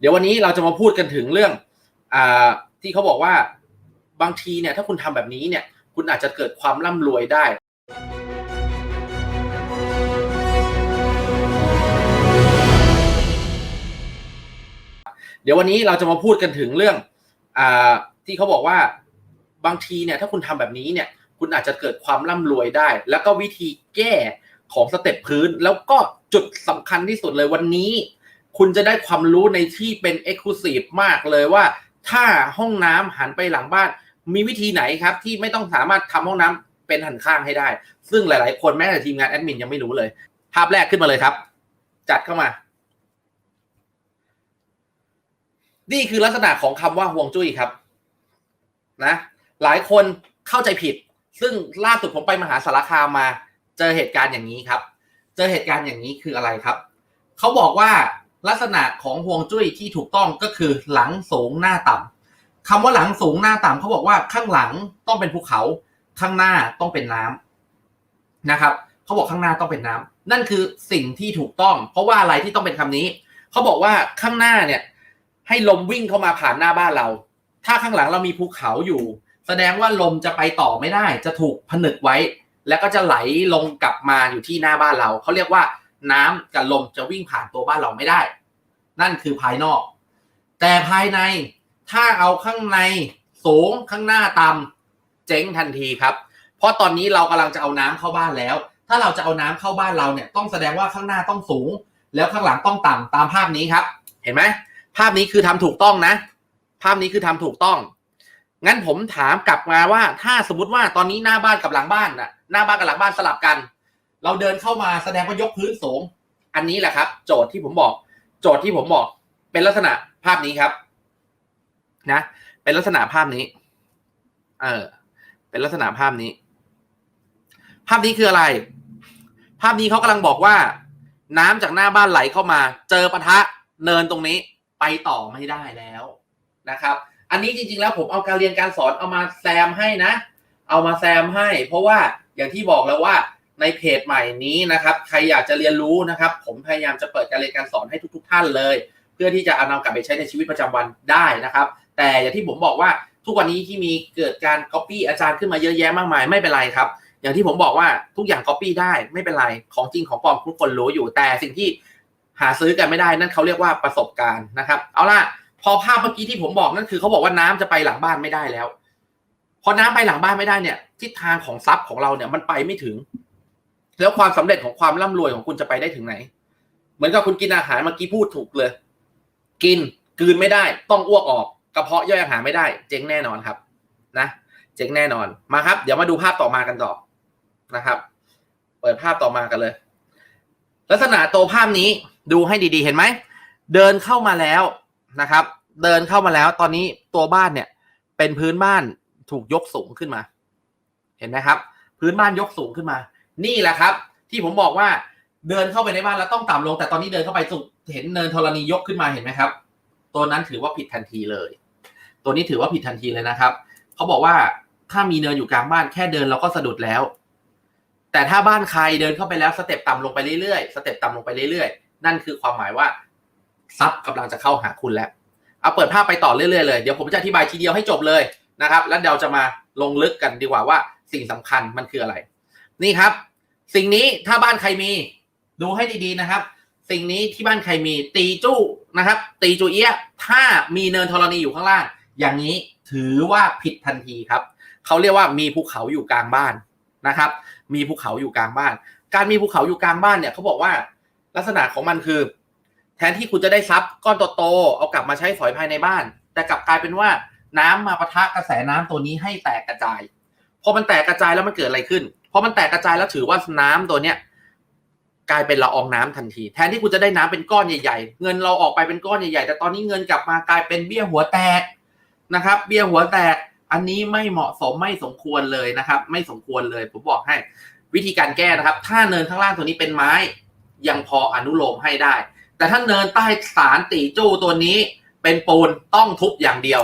เดี๋ยววันนี้เราจะมาพูดกันถึงเรื่องอที่เขาบอกว่าบางทีเนี่ยถ้าคุณทำแบบนี้เนี่ยคุณอาจจะเกิดความร่ำรวยได้ เดี๋ยววันนี้เราจะมาพูดกันถึงเรื่องอที่เขาบอกว่าบางทีเนี่ยถ้าคุณทำแบบนี้เนี่ยคุณอาจจะเกิดความร่ำรวยได้ แล้วก็วิธีแก้ของสเต็ปพื้น แล้วก็จุดสำคัญที่สุดเลยวันนี้ คุณจะได้ความรู้ในที่เป็น e x c l u s i v e มากเลยว่า ถ้าห้องน้ำหันไปหลังบ้าน มีวิธีไหนครับ ที่ไม่ต้องสามารถทำห้องน้ำเป็นหันข้างให้ได้ ซึ่งหลาย ๆ คนแม้แต่ทีมงานแอดมินยังไม่รู้เลย ภาพแรกขึ้นมาเลยครับ จัดเข้ามา นี่คือลักษณะของคำว่าห่วงจุ้ยครับนะหลายคนเข้าใจผิด ซึ่งล่าสุดผมไปมหาสารคามมา เจอเหตุการณ์อย่างนี้ครับ เจอเหตุการณ์อย่างนี้คืออะไรครับ เขาบอกว่า ลักษณะของห่วงจุ้ยที่ถูกต้องก็คือหลังสูงหน้าต่ำคำว่าหลังสูงหน้าต่ำเขาบอกว่าข้างหลังต้องเป็นภูเขาข้างหน้าต้องเป็นน้ำนะครับเขาบอกข้างหน้าต้องเป็นน้ำนั่นคือสิ่งที่ถูกต้อง เพราะว่าอะไรที่ต้องเป็นคำนี้เขาบอกว่าข้างหน้าเนี่ย ให้ลมวิ่งเข้ามาผ่านหน้าบ้านเรา ถ้าข้างหลังเรามีภูเขาอยู่ แสดงว่าลมจะไปต่อไม่ได้ จะถูกผนึกไว้ แล้วก็จะไหลลงกลับมาอยู่ที่หน้าบ้านเราเขาเรียกว่า น้ำกับลมจะวิ่งผ่านตัวบ้านเราไม่ได้ นั่นคือภายนอก แต่ภายในถ้าเอาข้างในสูงข้างหน้าต่ำเจ๊งทันทีครับ เพราะตอนนี้เรากำลังจะเอาน้ำเข้าบ้านแล้ว ถ้าเราจะเอาน้ำเข้าบ้านเราเนี่ยต้องแสดงว่าข้างหน้าต้องสูง แล้วข้างหลังต้องต่ำตามภาพนี้ครับ เห็นไหมภาพนี้คือทำถูกต้องนะ ภาพนี้คือทำถูกต้อง งั้นผมถามกลับมาว่า ถ้าสมมติว่าตอนนี้หน้าบ้านกับหลังบ้านน่ะหน้าบ้านกับหลังบ้านสลับกัน เราเดินเข้ามาแสดงว่ายกพื้นสูง อันนี้แหละครับ โจทย์ที่ผมบอก โจทย์ที่ผมบอก เป็นลักษณะภาพนี้ครับ นะ เป็นลักษณะภาพนี้ เออ เป็นลักษณะภาพนี้ ภาพนี้คืออะไร ภาพนี้เขากำลังบอกว่า น้ำจากหน้าบ้านไหลเข้ามา เจอปะทะเนินตรงนี้ ไปต่อไม่ได้แล้วนะครับ อันนี้จริง ๆ แล้วผมเอาการเรียนการสอนเอามาแซมให้นะ เอามาแซมให้ เพราะว่าอย่างที่บอกแล้วว่า ในเพจใหม่นี้นะครับ ใครอยากจะเรียนรู้นะครับ ผมพยายามจะเปิดการเรียนการสอนให้ทุก ๆ ท่านเลย เพื่อที่จะเอานำกลับไปใช้ในชีวิตประจำวันได้นะครับ แต่อย่างที่ผมบอกว่าทุกวันนี้ที่มีเกิดการ copy อาจารย์ขึ้นมาเยอะแยะมากมาย ไม่เป็นไรครับ อย่างที่ผมบอกว่าทุกอย่าง copy ได้ไม่เป็นไรของจริงของปลอมทุกคนรู้อยู่ แต่สิ่งที่หาซื้อกันไม่ได้นั่นเขาเรียกว่าประสบการณ์นะครับ เอาล่ะพอภาพเมื่อกี้ที่ผมบอกนั่นคือเขาบอกว่าน้ำจะไปหลังบ้านไม่ได้แล้ว พอน้ำไปหลังบ้านไม่ได้เนี่ยทิศทางของทรัพย์ของเราเนี่ยมันไปไม่ถึง แล้วความสำเร็จของความร่ำรวยของคุณจะไปได้ถึงไหน เหมือนกับคุณกินอาหารเมื่อกี้พูดถูกเลย กินกืนไม่ได้ ต้องอ้วกออกกระเพาะย่อยอาหารไม่ได้ เจ๊งแน่นอนครับ นะเจ๊งแน่นอนมาครับ เดี๋ยวมาดูภาพต่อมากันต่อนะครับ เปิดภาพต่อมากันเลย ลักษณะตัวภาพนี้ดูให้ดีๆเห็นไหมเดินเข้ามาแล้วนะครับ เดินเข้ามาแล้ว ตอนนี้ตัวบ้านเนี่ย เป็นพื้นบ้านถูกยกสูงขึ้นมา เห็นไหมครับ พื้นบ้านยกสูงขึ้นมา นี่แหละครับ ที่ผมบอกว่าเดินเข้าไปในบ้านแล้วต้องต่ำลง แต่ตอนนี้เดินเข้าไปสุดเห็นเนินธรณียกขึ้นมาเห็นไหมครับ ตัวนั้นถือว่าผิดทันทีเลย ตัวนี้ถือว่าผิดทันทีเลยนะครับเขาบอกว่าถ้ามีเนินอยู่กลางบ้านแค่เดินเราก็สะดุดแล้ว แต่ถ้าบ้านใครเดินเข้าไปแล้วสเต็ปต่ำลงไปเรื่อยๆสเต็ปต่ำลงไปเรื่อยๆ นั่นคือความหมายว่าทรัพย์กำลังจะเข้าหาคุณแล้วเอาเปิดภาพไปต่อเรื่อยๆเลยเดี๋ยวผมจะอธิบายทีเดียวให้จบเลยนะครับ แล้วเราจะมาลงลึกกันดีกว่าว่าสิ่งสำคัญมันคืออะไร นี่ครับ สิ่งนี้ถ้าบ้านใครมี ดูให้ดีๆนะครับ สิ่งนี้ที่บ้านใครมี ตีจู้นะครับ ตีจูเอียถ้ามีเนินธรณีอยู่ข้างล่าง อย่างนี้ถือว่าผิดทันทีครับเขาเรียกว่ามีภูเขาอยู่กลางบ้านนะครับ มีภูเขาอยู่กลางบ้าน การมีภูเขาอยู่กลางบ้านเนี่ยเขาบอกว่าลักษณะของมันคือ แทนที่คุณจะได้ทรัพย์ก้อนโตๆเอากลับมาใช้สอยภายในบ้าน แต่กลับกลายเป็นว่าน้ำมาปะทะกระแสน้ำตัวนี้ให้แตกกระจายพอมันแตกกระจายแล้วมันเกิดอะไรขึ้น พอมันแตกกระจายแล้วถือว่าน้ำตัวเนี้ยกลายเป็นละอองน้ำทันที แทนที่คุณจะได้น้ำเป็นก้อนใหญ่ๆ เงินเราออกไปเป็นก้อนใหญ่ๆ แต่ตอนนี้เงินกลับมากลายเป็นเบี้ยหัวแตกนะครับ เบี้ยหัวแตกอันนี้ไม่เหมาะสมไม่สมควรเลยนะครับ ไม่สมควรเลยผมบอกให้ วิธีการแก้นะครับ ถ้าเนินข้างล่างตัวนี้เป็นไม้ ยังพออนุโลมให้ได้ แต่ถ้าเนินใต้สารตีจู้ตัวนี้เป็นปูนต้องทุบอย่างเดียว